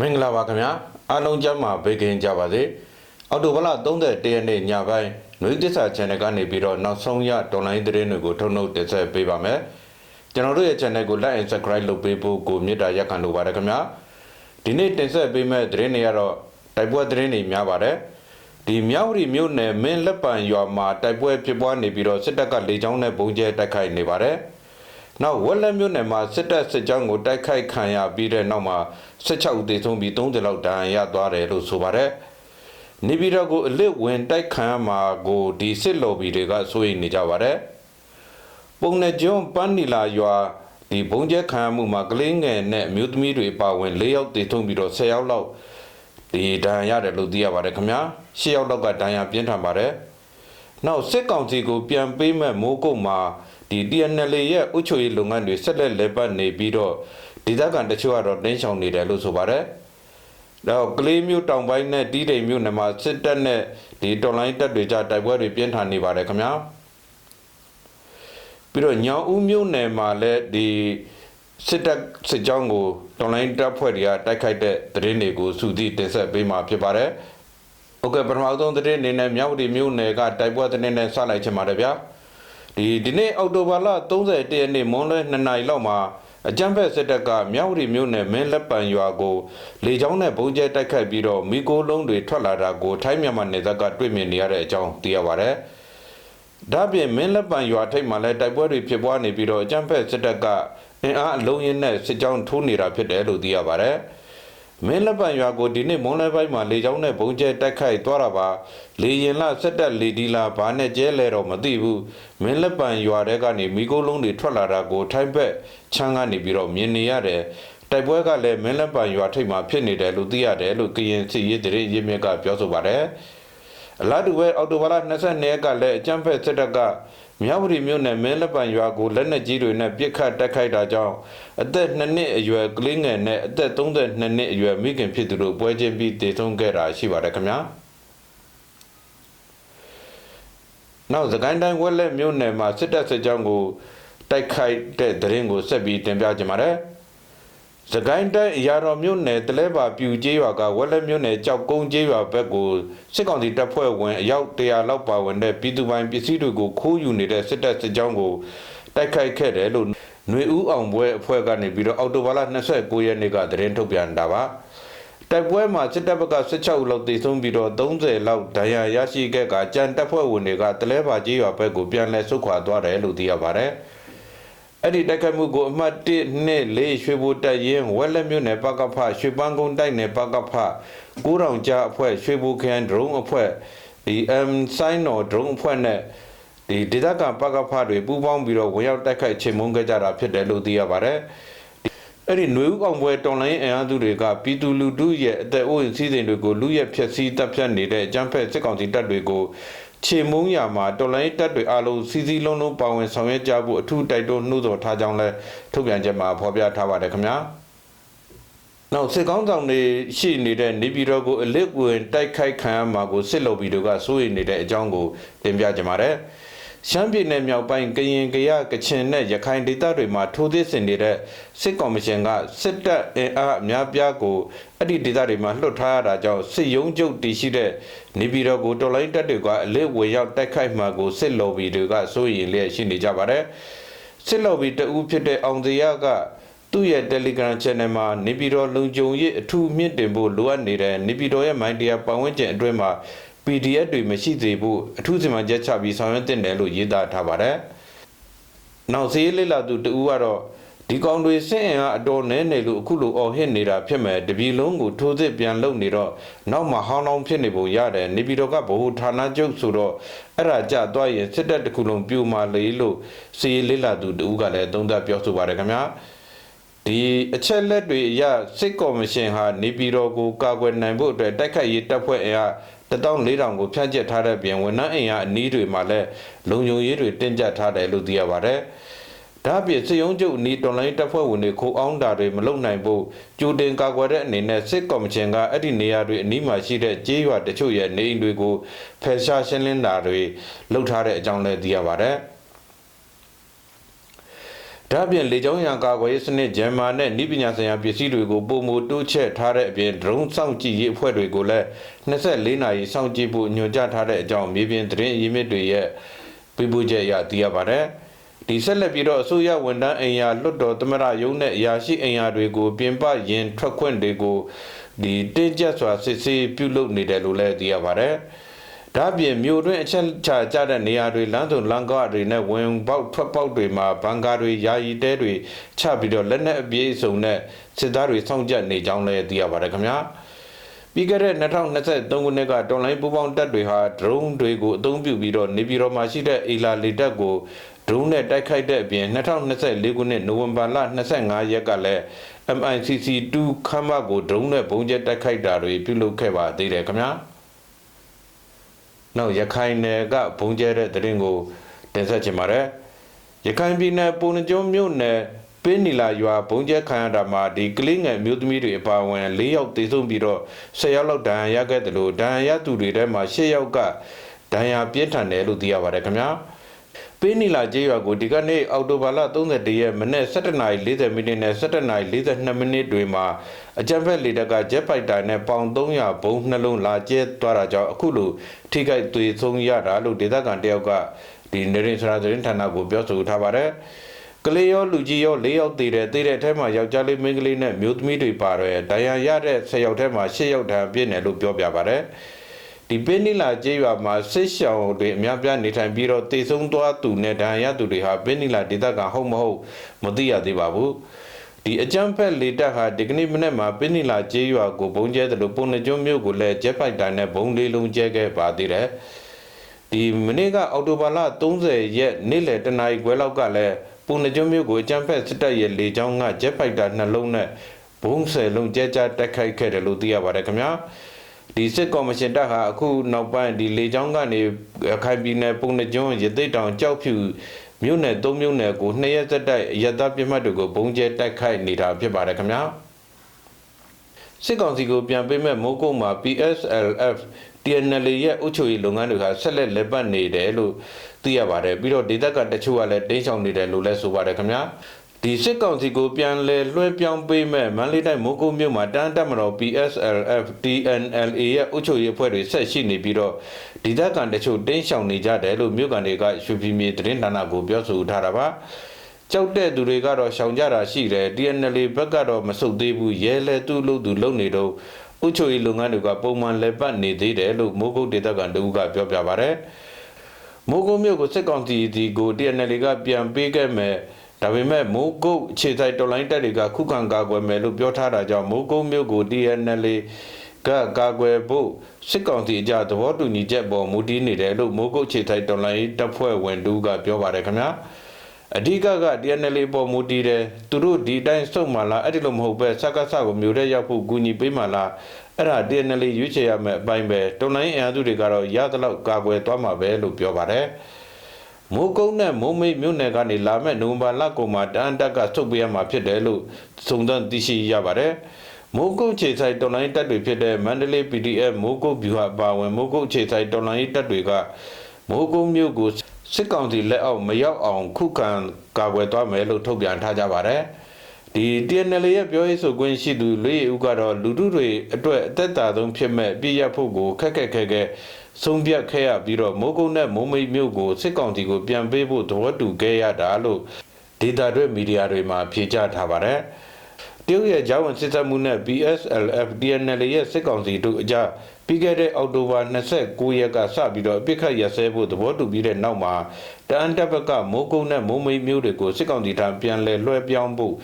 မင်္ဂလာပါခင်ဗျာအားလုံးကျမ်းမာဘေးကင်းကြပါစေအော်တိုဘလ31ရက်နေ့ညပိုင်းຫນွေသစ္စာ channel ကနေပြီးတော့နောက်ဆုံးရဒေါ်လာသတင်းတွေကိုထုတ်နှုတ်တင်ဆက်ပေးပါမယ်ကျွန်တော်တို့ရဲ့ channel ကို like and subscribe လုပ်ပေးဖို့ကိုမေတ္တာရက်ခံလိုပါတယ်ခင်ဗျာဒီနေ့တင်ဆက်ပေးမယ့်သတင်းတွေကတော့တိုက်ပွဲသတင်းတွေများပါတယ်ဒီမြောက်ရီမြို့နယ်မင်းလက်ပံရွာမှာတိုက်ပွဲဖြစ်ပွားနေပြီးတော့စစ်တပ်ကလေကြောင်းနဲ့ပုံကျဲတိုက်ခိုက်နေပါတယ်။ နောက်ဝက်လက်မြို့နယ်မှာစစ်တပ်စစ်ကြောင်းကိုတိုက်ခိုက်ခံရပြီးတဲ့နောက်မှာ16ဦးသေဆုံးပြီး30လောက်ဒဏ်ရာရသွားတယ်လို့ဆိုပါတယ်။နေပြည်တော်ကိုအလစ်ဝင်တိုက်ခံရမှာကိုဒီစစ်လော်ဘီတွေကစိုးရိမ်နေကြပါတယ်။ပုံနဲ့ကျွန်းပန်းနီလာရွာဒီဘုံကျဲခံရမှုမှာကလေးငယ်နဲ့အမျိုးသမီးတွေပါဝင်၄ယောက်သေဆုံးပြီးတော့10ယောက်လောက်ဒီဒဏ်ရာရတယ်လို့သိရပါတယ်ခင်ဗျာ။10ယောက်လောက်ကဒဏ်ရာပြင်းထန်ပါတယ်။နောက်စစ်ကောင်စီကိုပြန်ပေးမဲ့မိုးကုတ်မှာ ဒီ TNL ရဲ့အုပ်ချုပ်ရေးလုပ်ငန်းတွေဆက်လက်လည်ပတ်နေပြီးတော့ဒေသခံတချို့ကတော့တင်းရှောင်နေတယ်လို့ဆိုပါတယ်။တော့ကလေးမျိုးတောင်ပိုင်းနဲ့တီးတိမ်မျိုးနယ်မှာစစ်တပ်နဲ့ဒီတော်လိုင်းတပ်တွေကြတိုက်ပွဲတွေပြင်းထန်နေပါတယ်ခင်ဗျာ။ပြီးတော့ညောင်ဦးမျိုးနယ်မှာလည်းဒီစစ်တပ်စစ်ကြောင်းကိုတော်လိုင်းတပ်ဖွဲ့တွေကတိုက်ခိုက်တဲ့သတင်းတွေကိုစုစည်းတင်ဆက်ပေးမှာဖြစ်ပါတယ်။ဟုတ်ကဲ့ပထမဆုံးသတင်းအနေနဲ့မြောက်ဒီမြို့နယ်ကတိုက်ပွဲသတင်းနဲ့စလိုက်ချင်ပါတယ်ဗျာ ဒီဒီနေ့အောက်တိုဘာလ31ရက်နေ့မွန်းလွဲ2နာရီလောက်မှာအကြမ်းဖက်စစ်တပ်ကမြောက်ဒီမြို့နယ်မင်းလက်ပံရွာကိုလေကြောင်းနဲ့ပုံကျဲတိုက်ခိုက်ပြီးတော့မိโกလုံးတွေထွက်လာတာကိုထိုင်းမြန်မာနယ်စပ်ကတွေ့မြင်နေရတဲ့အကြောင်းသိရပါတယ်ဒါ့ပြင်မင်းလက်ပံရွာထိပ်မှာလည်းတိုက်ပွဲတွေဖြစ်ပွားနေပြီးတော့အကြမ်းဖက်စစ်တပ်ကအင်အားအလုံးရင်းနဲ့စစ်ကြောင်းထိုးနေတာဖြစ်တယ်လို့သိရပါတယ် မင်းလက်ပံရွာကိုဒီနေ့မွန်းလွဲပိုင်းမှာလေကြောင်းနဲ့ဘုံကျဲတိုက်ခိုက်သွားတာပါလေရင်လာဆက်တက်လေဒီလာဘာနဲ့ကျဲလဲတော့မသိဘူးမင်းလက်ပံရွာတဲကနေမိကုန်းလုံးတွေထွက်လာတာကိုထိုင်းဘက်ချမ်းကနေပြီးတော့မြင်နေရတယ်တိုက်ပွဲကလည်းမင်းလက်ပံရွာထိပ်မှာဖြစ်နေတယ်လို့သိရတယ်လို့ကရင်စီရေးတရေရေးမြစ်ကပြောဆိုပါတယ်အလားတူပဲအော်တိုဘာလ22ရက်ကလည်းအကြမ်းဖက်စစ်တပ်က မြောက်ပြည်မြို့နယ်မင်းလက်ပံရွာကိုလက်နက်ကြီးတွေနဲ့ပစ်ခတ်တိုက်ခိုက်တာကြောင့်အသက်2နှစ်အရွယ်ကလေးငယ်နဲ့အသက်32နှစ်အရွယ်မိခင်ဖြစ်သူတို့ပွဲချင်းပြီးတည်ဆုံးခဲ့တာရှိပါတယ်ခင်ဗျာနောက်သကိုင်းတိုင်းဝက်လက်မြို့နယ်မှာစစ်တပ်စစ်ကြောင်းကိုတိုက်ခိုက်တဲ့တရင်ကိုဆက်ပြီးတင်ပြကြပါမယ် စကိုင်းတိုင်းအရာတော်မြို့နယ်တလဲပါပြူကျေးရွာကဝက်လက်မြို့နယ်ကြောက်ကုန်းကျေးရွာဘက်ကိုစစ်ကောင်စီတပ်ဖွဲ့ဝင်အယောက်100လောက်ပါဝင်တဲ့ပြည်သူပိုင်ပစ္စည်းတွေကိုခိုးယူနေတဲ့စစ်တပ်စစ်ကြောင်းကိုတိုက်ခိုက်ခဲ့တယ်လို့ຫນွေဦးအောင်ပွဲအဖွဲ့ကနေပြီးတော့အော်တိုဘာလ29ရက်နေ့ကသတင်းထုတ်ပြန်တာပါတိုက်ပွဲမှာစစ်တပ်ဘက်က16ဦးလောက်တေဆုံးပြီးတော့30လောက်ဒဏ်ရာရရှိခဲ့ကကြံတပ်ဖွဲ့ဝင်တွေကတလဲပါကြီးရွာဘက်ကိုပြန်လည်ဆုတ်ခွာသွားတယ်လို့သိရပါတယ်။ အဲ့ဒီတိုက်ခိုက်မှုကိုအမှတ်1နဲ့4ရွှေဘိုတက်ရင်ဝက်လက်မြို့နယ်ပကဖရွှေပန်းကုန်းတိုက်နယ်ပကဖကိုးတောင်ကြားအဖွဲ့ရွှေဘိုခရိုင်ဒရုန်းအဖွဲ့ဒီအမ်ဆိုင်နော်ဒရုန်းအဖွဲ့နဲ့ဒီဒေသခံပကဖတွေပူးပေါင်းပြီးတော့ဝင်ရောက်တိုက်ခိုက်ချေမှုန်းခဲ့ကြတာဖြစ်တယ်လို့သိရပါတယ်အဲ့ဒီຫນွေဥကောင်ပွဲတော်လိုင်းအင်အားစုတွေကပြည်သူလူထုရဲ့အသက်အိုးအိမ်စည်းစိမ်တွေကိုလူရက်ဖျက်ဆီးတပ်ဖြတ်နေတဲ့အကြမ်းဖက်စစ်ကောင်စီတပ်တွေကို ခြေမုံရမှာတော်လိုင်းတပ်တွေအလုံးစီစီလုံးလုံးပါဝင်ဆောင်ရွက်ကြဖို့အထူးတိုက်တွန်းနှိုးဆော်ထားကြောင်းလဲထုတ်ပြန်ချက်မှာဖော်ပြထားပါတယ်ခင်ဗျာနောက်စစ်ကောင်းဆောင်တွေရှိနေတဲ့နေပြည်တော်ကိုအလစ်ဝင်တိုက်ခိုက်ခံရမှာကိုစစ်လုပ်ပြီးတို့ကစိုးရိမ်နေတဲ့အကြောင်းကိုတင်ပြကြပါမယ် ရှမ်းပြည်နယ်မြောက်ပိုင်းကရင်ကရကချင်နဲ့ရခိုင်ဒေသတွေမှာထိုးသစ်ဆင်နေတဲ့စစ်ကော်မရှင်ကစစ်တပ်အင်အားအများပြားကိုအဲ့ဒီဒေသတွေမှာလွှတ်ထားရတာကြောင့်စစ်ရုံးချုပ်တည်ရှိတဲ့နေပြည်တော်ကိုတော်လိုင်းတပ်တွေကအလစ်ဝေရောက်တိုက်ခိုက်မှာကိုစစ်လော်ဘီတွေကစိုးရိမ်လျက်ရှိနေကြပါတယ်စစ်လော်ဘီတအူးဖြစ်တဲ့အောင်စရကသူ့ရဲ့ Telegram Channel မှာနေပြည်တော်လုံခြုံရေးအထူးမြင့်တင်ဖို့လိုအပ်နေတဲ့နေပြည်တော်ရဲ့မိုင်းတရားပတ်ဝန်းကျင်အတွင်းမှာ PDF တွေမရှိသေးဘူးအထူးစီမံချက်ချပြီးဆောင်ရွက်တင်တယ်လို့ရေးသားထားပါတယ်။နောက်ဈေးလေးလာသူတူကတော့ဒီကောင်တွေစင့်အင်ကအတော်နဲနေလို့အခုလိုအော်ဟစ်နေတာဖြစ်မဲ့တပြီလုံးကိုထိုးစစ်ပြန်လုပ်နေတော့နောက်မှဟောင်းဟောင်းဖြစ်နေပုံရတယ်နေပြည်တော်ကဘ ਹੁ ဌာနချုပ်ဆိုတော့အဲ့ဒါကြသွားရင်စစ်တပ်တစ်ခုလုံးပြူမာလေလို့စီလေးလာသူတူကလည်းသုံးသပ်ပြောဆိုပါတယ်ခင်ဗျာဒီအချက်လက်တွေအရစစ်ကော်မရှင်ဟာနေပြည်တော်ကိုကာကွယ်နိုင်ဖို့အတွက်တိုက်ခိုက်ရေးတပ်ဖွဲ့အင်အား 14000ကိုဖြန့်ကျက်ထားတဲ့ပြင်ဝန်ထမ်းအိမ်ကအနီးတွေမှာလည်းလုံခြုံရေးတွေတင်းကျပ်ထားတယ်လို့သိရပါတယ်။ဒါ့အပြင်စစ်ရုံးချုပ်နီတော်လိုင်းတပ်ဖွဲ့ဝင်တွေခိုးအောင်တာတွေမလုပ်နိုင်ဖို့ကြိုတင်ကာကွယ်တဲ့အနေနဲ့စစ်ကော်မရှင်ကအဲ့ဒီနေရာတွေအနီးမှာရှိတဲ့ကြေးရွာတချို့ရဲ့နေအိမ်တွေကိုဖယ်ရှားရှင်းလင်းတာတွေလုပ်ထားတဲ့အကြောင်းလည်းသိရပါတယ်။ ဒါ့အပြင်လေကြောင်းရန်ကာကွယ်ရေးစနစ်ဂျမ်မာနဲ့ဤပညာဆိုင်ရာပစ္စည်းတွေကိုပုံမတိုးချက်ထားတဲ့အပြင်ဒရုန်းစောင့်ကြည့်ရေးအဖွဲ့တွေကိုလည်း24နာရီစောင့်ကြည့်ဖို့ညွှန်ကြားထားတဲ့အကြောင်းမြေပြင်သတင်းအရင်းမြစ်တွေရဲ့ပြပချက်အရသိရပါတယ်။ဒီဆက်လက်ပြီးတော့အစိုးရဝန်ထမ်းအိမ်ယာလွတ်တော်သမရရုံးနဲ့အရာရှိအိမ်ယာတွေကိုပြင်ပရင်ထွက်ခွင့်တွေကိုဒီတင်းကျပ်စွာစစ်ဆေးပြုလုပ်နေတယ်လို့လည်းသိရပါတယ်။ ဒါ့အပြင်မြို့တွင်းအချက်ချကြတဲ့နေရာတွေလမ်းစုံလမ်းကားတွေနဲ့ဝင်ပေါက်ထွက်ပေါက်တွေမှာဘန်ကာတွေယာယီတဲတွေချပြီးတော့လက်နက်အပြည့်အစုံနဲ့စစ်သားတွေစောင့်ကြပ်နေကြောင်းလည်းသိရပါတယ်ခင်ဗျာပြီးခဲ့တဲ့2023ခုနှစ်ကတော်လိုင်းပူပေါင်းတပ်တွေဟာဒရုန်းတွေကိုအသုံးပြုပြီးတော့နေပြည်တော်မှာရှိတဲ့အေလာလေတပ်ကိုဒရုန်းနဲ့တိုက်ခိုက်တဲ့အပြင်2024ခုနှစ်နိုဝင်ဘာလ25ရက်ကလည်း MICC2 ခမ်းမကိုဒရုန်းနဲ့ဘုံကျဲတိုက်ခိုက်တာတွေပြုလုပ်ခဲ့ပါသေးတယ်ခင်ဗျာ နောက်ရခိုင်နယ်ကဘုံကျဲတဲ့တရင်ကိုတင်ဆက်ချင်ပါတယ်ရခိုင်ပြည်နယ်ပုံနှကျုံမြို့နယ်ပင်းနီလာရွာဘုံကျဲခံရတာမှာဒီကလေးငယ်မျိုးသမီးတွေအပါအဝင်၄ယောက်သေဆုံးပြီးတော့၁၀ယောက်လောက်ဒဏ်ရာရခဲ့တယ်လို့ဒဏ်ရာရသူတွေထဲမှာ၈ယောက်ကဒဏ်ရာပြင်းထန်တယ်လို့သိရပါတယ်ခင်ဗျာ ပေးနီလာကျေးရွာကိုဒီကနေ့အောက်တိုဘာလ31ရက်မနေ့17:40မိနစ်နဲ့17:42မိနစ်တွေမှာအကြံဖက်လေတပ်ကဂျက်ဖိုက်တာနဲ့ပေါင်300ဘုံနှလုံးလာကျဲသွားတာကြောင့်အခုလိုထိခိုက်သွေဆုံးရတာလို့ဒေသခံတယောက်ကဒီနေရင်စရာသတင်းဌာနကိုပြောဆိုထားပါတယ်ကလေးရောလူကြီးရော၄ယောက်တည်တယ်တည်တဲ့အထက်မှာယောက်ျားလေးမိန်းကလေးနဲ့မျိုးသမီးတွေပါတယ်ဒဏ်ရာရတဲ့၁၀ယောက်ထဲမှာ၈ယောက်တန်းပြည့်တယ်လို့ပြောပြပါတယ် ဒီပင်းနီလာကျေးရွာမှာဆစ်ရှောင်တွေအများပြားနေထိုင်ပြီးတော့တေဆုံးသွားသူနဲ့ဒဏ်ရာရသူတွေဟာပင်းနီလာဒေသခံဟုတ်မဟုတ်မသိရသေးပါဘူးဒီအကြမ်းဖက်လေတပ်ဟာဒီကနေ့မနေ့မှာပင်းနီလာကျေးရွာကိုဘုံကျဲတယ်လို့ပုံနှကျုံမြို့ကိုလည်းဂျက်ဖိုက်တာနဲ့ဘုံလေးလုံးကျဲခဲ့ပါသေးတယ်ဒီမနေ့ကအော်တိုဘာလ30ရက်နေ့လယ်တနာရီခွဲလောက်ကလည်းပုံနှကျုံမြို့ကိုအကြမ်းဖက်စစ်တပ်ရဲ့လေကြောင်းကဂျက်ဖိုက်တာနှလုံးနဲ့ဘုံဆယ်လုံးကျဲကျတက်ခိုက်ခဲ့တယ်လို့သိရပါတယ်ခင်ဗျာ ဒီစစ်ကော်မရှင်တပ်ဟာအခုနောက်ပိုင်းဒီလေကြောင်းကနေအခိုင်ပြည်နယ်ပုံနှကျွန်းရသိတောင်ကြောက်ဖြူမြို့နယ်၃မြို့နယ်ကိုနှစ်ရက်သက်တိုက်ရတပြစ်မှတ်တွေကိုဘုံကျဲတိုက်ခိုက်နေတာဖြစ်ပါတယ်ခင်ဗျာစစ်ကောင်စီကိုပြန်ပေးမဲ့မိုးကုတ်မှာ PSLF TNL ရဲ့အုပ်ချုပ်ရေးလုပ်ငန်းတွေဟာဆက်လက်လက်ပတ်နေတယ်လို့သိရပါတယ်ပြီးတော့ဒေသကတချို့ကလည်းတင်းချောင်နေတယ်လို့လည်းဆိုပါတယ်ခင်ဗျာ ဒီစစ်ကောင်စီကိုပြန်လဲလွှဲပြောင်းပေးမဲ့မန္တလေးတိုင်းမိုးကုတ်မြို့မှာတန်းတက်မတော် PSLF TNLA ရဲ့အုပ်ချုပ်ရေးအဖွဲ့တွေဆက်ရှိနေပြီးတော့ဒေသခံတချို့တင်းရှောင်နေကြတယ်လို့မြို့ကန်တွေကရွှေပြည်မြေသတင်းဌာနကိုပြောဆိုထားတာပါကြောက်တဲ့သူတွေကတော့ရှောင်ကြတာရှိတယ် TNL ဘက်ကတော့မဆုတ်သေးဘူးရဲလဲသူ့လို့သူလုံနေတော့အုပ်ချုပ်ရေးလုပ်ငန်းတွေကပုံမှန်လက်ပတ်နေသေးတယ်လို့မိုးကုတ်ဒေသခံတဦးကပြောပြပါဗျ။မိုးကုတ်မြို့ကိုစစ်ကောင်စီဒီကို TNL ကပြန်ပေးခဲ့မဲ့ ဒါပေမဲ့မိုးကုတ်ခြေဆိုင်တော်လိုင်းတက်တွေကခုခံကာကွယ်မယ်လို့ပြောထားတာကြောင့်မိုးကုတ်မြို့ကို TNL ကကာကွယ်ဖို့စစ်ကောင်စီအကြသဘောတူညီချက်ပေါ်မူတည်နေတယ်လို့မိုးကုတ်ခြေဆိုင်တော်လိုင်းတပ်ဖွဲ့ဝင်တူကပြောပါတယ်ခင်ဗျာအဓိကက TNL ပေါ်မူတည်တယ်သူတို့ဒီတိုင်းစုံမှလားအဲ့ဒီလိုမဟုတ်ပဲစကားစကိုမျိုးတဲ့ရောက်ဖို့ကူညီပေးမှလားအဲ့ဒါ TNL ရွေးချယ်ရမယ့်အပိုင်းပဲတော်လိုင်းအင်အားစုတွေကတော့ရသလောက်ကာကွယ်သွားမှာပဲလို့ပြောပါတယ် မိုးကုန်းနဲ့မိုးမိတ်မြို့နယ်ကနေလာမဲ့နိုဝင်ဘာလကုန်မှာတန်တက်ကထုတ်ပေးရမှာဖြစ်တယ်လို့စုံစမ်းသိရှိရပါတယ်။မိုးကုတ်ခြေဆိုင်တော်လိုင်းတပ်တွေဖြစ်တဲ့မန္တလေး PDF မိုးကုတ်ဗျူဟာပါဝင်မိုးကုတ်ခြေဆိုင်တော်လိုင်းတပ်တွေကမိုးကုတ်မြို့ကိုစစ်ကောင်စီလက်အောက်မရောက်အောင်ခုခံကာကွယ်သွားမယ်လို့ထုတ်ပြန်ထားကြပါတယ်။ ဒီ TNL ရဲ့ပြောရေးဆိုခွင့်ရှိသူလေးဦးကတော့လူထုတွေအတွက်အသက်တာဆုံးဖြစ်မဲ့ပြည့်ရဖို့ကိုခက်ခက်ခဲခဲဆုံးဖြတ်ခဲ့ရပြီးတော့မိုးကုတ်နဲ့မိုးမိတ်မြို့ကိုစစ်ကောင်စီကိုပြန်ပေးဖို့သဘောတူခဲ့ရတာလို့ဒေတာတွေမီဒီယာတွေမှာဖြေကြားထားပါတယ်။တရုတ်ရဲ့ဂျာဝန်စစ်တပ်မှုနဲ့ BSLF DNL ရဲ့စစ်ကောင်စီတို့အကြပြီးခဲ့တဲ့အောက်တိုဘာ29ရက်ကစပြီးတော့ပြစ်ခတ်ရစဲဖို့သဘောတူပြီးတဲ့နောက်မှာတအန်တပ်ဘက်ကမိုးကုတ်နဲ့မိုးမိတ်မြို့တွေကိုစစ်ကောင်စီထံပြန်လည်လွှဲပြောင်းဖို့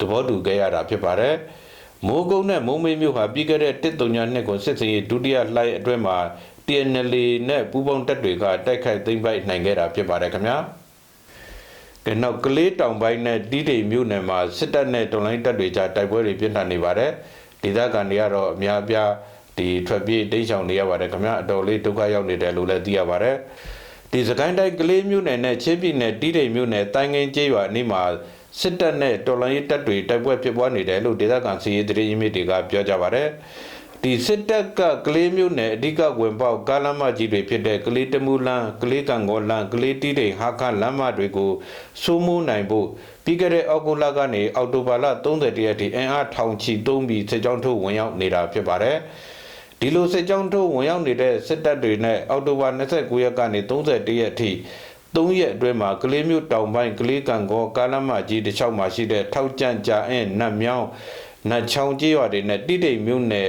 သဘောတူခဲ့ရတာဖြစ်ပါတယ်။မိုးကုတ်နဲ့မိုးမိတ်မြို့ဟာပြီးခဲ့တဲ့တစ်တုံညာနှစ်ကိုစစ်စင်ရေးဒုတိယလှိုင်းအတွင်းမှာ TNL နဲ့ပူးပေါင်းတပ်တွေကတိုက်ခိုက်သိမ်းပိုက်နိုင်ခဲ့တာဖြစ်ပါတယ်ခင်ဗျာ။ဒီနောက်ကလေးတောင်ပိုင်းနဲ့တီးတိမ်မြို့နယ်မှာစစ်တပ်နဲ့တော်လိုင်းတပ်တွေကြားတိုက်ပွဲတွေပြင်းထန်နေပါတယ်။ဒေသခံတွေကတော့အများပြားဒီထွက်ပြေးတိမ်းရှောင်နေရပါတယ်ခင်ဗျာအတော်လေးဒုက္ခရောက်နေတယ်လို့လည်းသိရပါတယ်။ဒီစကိုင်းတိုင်းကလေးမြို့နယ်နဲ့ချင်းပြည်နယ်တီးတိမ်မြို့နယ်တိုင်းငင်းကျေးရွာအနီးမှာ စစ်တပ်နဲ့တော်လိုင်းတပ်တွေတိုက်ပွဲဖြစ်ပွားနေတယ်လို့ဒေသခံစီရေးတရေအင်းမြစ်တွေကပြောကြပါတယ်။ဒဒီစစ်တပ်ကကလေးမျိုးနဲ့အဓိကဝင်ပေါက်ကားလမ်းမကြီးတွေဖြစ်တဲ့ကလေးတမူလန်းကလေးကံကောလန်းကလေးတီးတိန်ဟာခလမ်းမတွေကိုစိုးမိုးနိုင်ဖို့ပြီးခဲ့တဲ့အောက်တိုဘာကနေအောက်တိုဘာလ30ရက်ထိအင်အားထောင်ချီသုံးပြီးစစ်ကြောင်းထုတ်ဝင်ရောက်နေတာဖြစ်ပါတယ်ဒီလိုစစ်ကြောင်းထုတ်ဝင်ရောက်နေတဲ့စစ်တပ်တွေနဲ့အောက်တိုဘာ29ရက်ကနေ31ရက်ထိ ၃ရက်အတွင်းမှာကလေးမျိုးတောင်ပိုင်းကလေးကံကောကားလမ်းမကြီးတစ်လျှောက်မှာရှိတဲ့ထောက်ကြန့်ကြာအင်းနတ်မြောင်းနတ်ချောင်းကြီးရွာတွေနဲ့တိတိမ်မြို့နယ်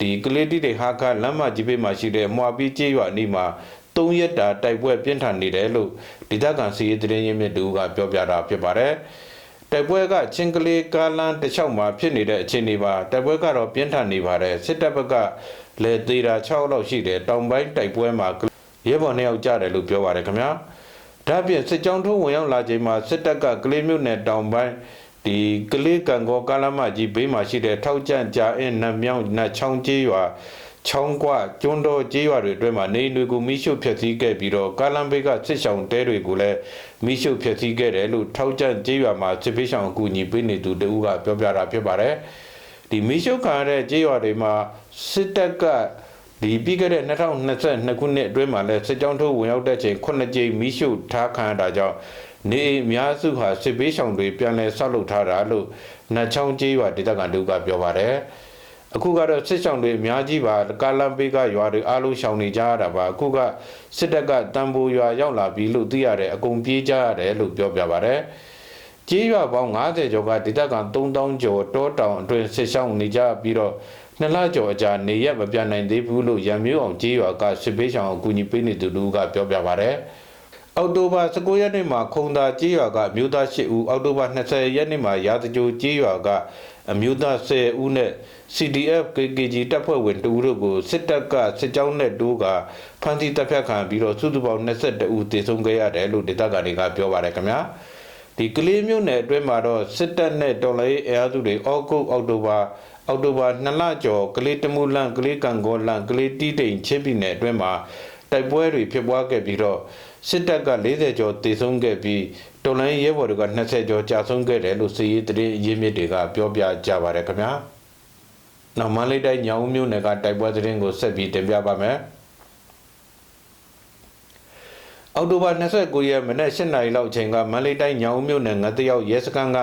ဒီကလေးတိတိမ်ဟာခလမ်းမကြီးဘေးမှာရှိတဲ့မွာပီးကြီးရွာအနီးမှာ၃ရက်တာတိုက်ပွဲပြင်းထန်နေတယ်လို့ဒေသခံစီရေးသတင်းရင်းမြစ်တူကပြောပြတာဖြစ်ပါတယ်တိုက်ပွဲကချင်းကလေးကားလမ်းတစ်လျှောက်မှာဖြစ်နေတဲ့အခြေအနေပါတိုက်ပွဲကတော့ပြင်းထန်နေပါတယ်စစ်တပ်ဘက်ကလေသေးတာ6လောက်ရှိတယ်တောင်ပိုင်းတိုက်ပွဲမှာရဲဘော်နှစ်ယောက်ကြတယ်လို့ပြောပါတယ်ခင်ဗျာ ဒါ့အပြင်စစ်ကြောင်းထိုးဝင်ရောက်လာချိန်မှာစစ်တပ်ကကလေးမျိုးနယ်တောင်ပိုင်းဒီကလေးကံကောကာလမကြီးဘေးမှာရှိတဲ့ထောက်ကြန့်ကြာအင်းနတ်မြောင်းနတ်ချောင်းကြီးရွာချောင်းကွကျွန်းတော်ကြီးရွာတွေအတွင်းမှာနေအိမ်တွေကိုမိရှုဖျက်ဆီးခဲ့ပြီးတော့ကာလံဘေးကစစ်ဆောင်တဲတွေကိုလည်းမိရှုဖျက်ဆီးခဲ့တယ်လို့ထောက်ကြန့်ကြီးရွာမှာစစ်ပေးဆောင်အကူအညီပေးနေသူတဦးကပြောပြတာဖြစ်ပါတယ်ဒီမိရှုခံရတဲ့ကြီးရွာတွေမှာစစ်တပ်က ဒီပြီးခဲ့တဲ့2022ခုနှစ်အတွင်းမှာလည်းစစ်ကြောင်းထိုးဝင်ရောက်တဲ့ချိန်9ကြိမ်မိရှုထားခံရတာကြောင့်နေအများစုဟာစစ်ပေးဆောင်တွေပြန်လည်ဆောက်လုပ်ထားတာလို့နတ်ချောင်းကြီးရွာဒေသခံတို့ကပြောပါတယ်အခုကတော့စစ်ဆောင်တွေအများကြီးပါကာလမ်ပေးကရွာတွေအားလုံးရှောင်နေကြရတာပါအခုကစစ်တပ်ကတံပိုးရွာရောက်လာပြီလို့သိရတယ်အကုန်ပြေးကြရတယ်လို့ပြောပြပါတယ် ကြေးရွာပေါင်း90ကျော်ကဒေသခံ3000ကျော်တောတောင်အတွင်းစစ်ဆောင်နေကြပြီးတော့နှစ်လကျော်အကြာနေရက်မပြတ်နိုင်သေးဘူးလို့ရံမျိုးအောင်ကြေးရွာကစစ်ပေးဆောင်အကူအညီပေးနေသူတို့ကပြောပြပါတယ်အောက်တိုဘာ19ရက်နေ့မှာခုံသာကြေးရွာကအမျိုးသား8ဦးအောက်တိုဘာ20ရက်နေ့မှာရာဇကြိုကြေးရွာကအမျိုးသား10ဦးနဲ့ CDF KKG တပ်ဖွဲ့ဝင်တူတို့ကိုစစ်တပ်ကစစ်ကြောင်းနဲ့တိုးကဖမ်းဆီးတပ်ဖြတ်ခံပြီးတော့စုစုပေါင်း22ဦးသေဆုံးခဲ့ရတယ်လို့ဒေသခံတွေကပြောပါတယ်ခင်ဗျာ ဒီကလေးမျိုးနယ်အတွင်းမှာတော့စစ်တပ်နဲ့တော်လိုင်းအဲအားစုတွေအောက်ကုတ်အောက်တိုဘာအောက်တိုဘာ2လကျော်ကလေးတမှုလန့်ကလေးကံကောလန့်ကလေးတီးတိမ်ချင်းပြည်နယ်အတွင်းမှာတိုက်ပွဲတွေဖြစ်ပွားခဲ့ပြီးတော့စစ်တပ်က40ကျော်တေဆုံးခဲ့ပြီးတော်လိုင်းရဲဘော်တွေက20ကျော်ကြာဆုံးခဲ့တယ်လို့စီရေးတရင်ရင်းမြစ်တွေကပြောပြကြပါတယ်ခင်ဗျာနောက်မန္တလေးတိုင်းညောင်မြို့နယ်ကတိုက်ပွဲသတင်းကိုဆက်ပြီးတင်ပြပါမယ် အောက်တိုဘာ29ရက်မနက်8:00နာရီလောက်အချိန်ကမန္တလေးတိုင်းညောင်မြို့နယ်ငတရောက်ရဲစခန်းက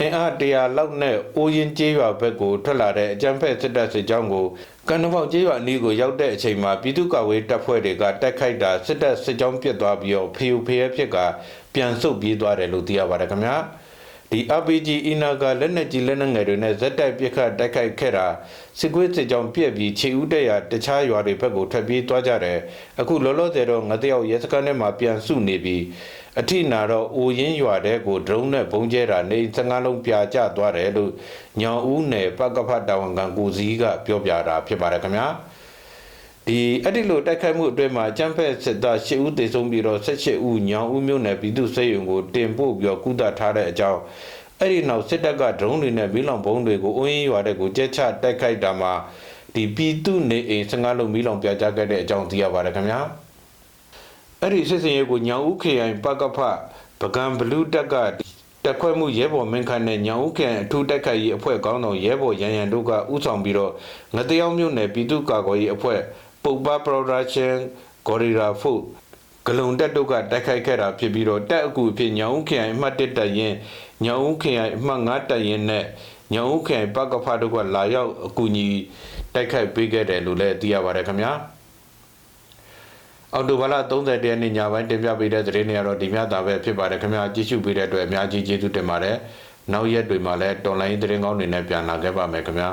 အင်အားတရာလောက်နဲ့အိုးရင်ကျေးရွာဘက်ကိုထွက်လာတဲ့အကြမ်းဖက်စစ်တပ်စစ်ကြောင်းကိုကန်နဖောက်ကျေးရွာအနီးကိုရောက်တဲ့အချိန်မှာပြည်သူ့ကာကွယ်တပ်ဖွဲ့တွေကတိုက်ခိုက်တာစစ်တပ်စစ်ကြောင်းပြစ်သွားပြီးတော့ဖီယူဖျဲဖြစ်ကပြန်ဆုတ်ပြေးသွားတယ်လို့သိရပါတယ်ခင်ဗျာ ဒီ RPG အင်နာကလက်နက်ကြီးလက်နက်ငယ်တွေနဲ့ဇက်တိုက်ပစ်ခတ်တိုက်ခိုက်ခဲ့တာစစ်ကွေးစစ်ကြောင်းပြက်ပြီးခြေဦးတက်ရတခြားရွာတွေဘက်ကိုထွက်ပြေးသွားကြတယ်အခုလောလောဆယ်တော့ငတယောက်ရဲစခန်းထဲမှာပြန်စုနေပြီးအထိနာတော့အိုရင်းရွာတဲ့ကိုဒရုန်းနဲ့ဘုံကျဲတာနေ15လုံးပြာကျသွားတယ်လို့ညောင်ဦးနယ်ပကဖတ်တာဝန်ခံကိုစည်းကပြောပြတာဖြစ်ပါတယ်ခင်ဗျာ ဒီအဲ့ဒီလိုတိုက်ခိုက်မှုအတွင်းမှာကျန်းဖက်စစ်သား၈ဦးသေဆုံးပြီးတော့18ဦးညောင်ဦးမြို့နယ်ပြည်သူ့စေယုံကိုတင်ပို့ပြီးတော့ကုသထားတဲ့အကြောင်းအဲ့ဒီနောက်စစ်တပ်ကဒရုန်းတွေနဲ့မီးလောင်ဘုံတွေကိုအုံးရင်ရွာတဲ့ကိုကြက်ချတိုက်ခိုက်တာမှာဒီပြည်သူနေအိမ်15လုံးမီးလောင်ပြာကျခဲ့တဲ့အကြောင်းသိရပါတယ်ခင်ဗျာအဲ့ဒီစစ်စင်ရဲကိုညောင်ဦးခရိုင်ပကဖပကံဘလူးတက်ကတက်ခွဲမှုရဲဘော်မင်းခန့်နဲ့ညောင်ဦးခရိုင်အထူးတက်ခိုက်ရေးအဖွဲ့ကောင်းဆောင်ရဲဘော်ရန်ရန်တို့ကဥဆောင်ပြီးတော့ငတယောက်မြို့နယ်ပြည်သူ့ကာကွယ်ရေးအဖွဲ့ ပုပ္ပပရိုဒါရှင်ဂေါ်ရီရာဖုတ်ဂလုံတက်တို့ကတိုက်ခိုက်ခဲ့တာဖြစ်ပြီးတော့တက်အကူအဖြစ်ညောင်ဦးခရိုင်အမှတ်1တက်ရင်ညောင်ဦးခရိုင်အမှတ်9တက်ရင်နဲ့ညောင်ဦးခရိုင်ပကဖတို့ကလာရောက်အကူအညီတိုက်ခိုက်ပေးခဲ့တယ်လို့လည်းသိရပါတယ်ခင်ဗျာအော်တိုဘာလ30ရက်နေ့ညပိုင်းတင်ပြပေးတဲ့သတင်းတွေကတော့ဒီမြတာပဲဖြစ်ပါတယ်ခင်ဗျာကြည့်ရှုပေးတဲ့အတွက်အများကြီးကျေးဇူးတင်ပါတယ်နောက်ရက်တွေမှာလည်းတော်လိုင်းသတင်းကောင်းတွေနဲ့ပြန်လာခဲ့ပါမယ်ခင်ဗျာ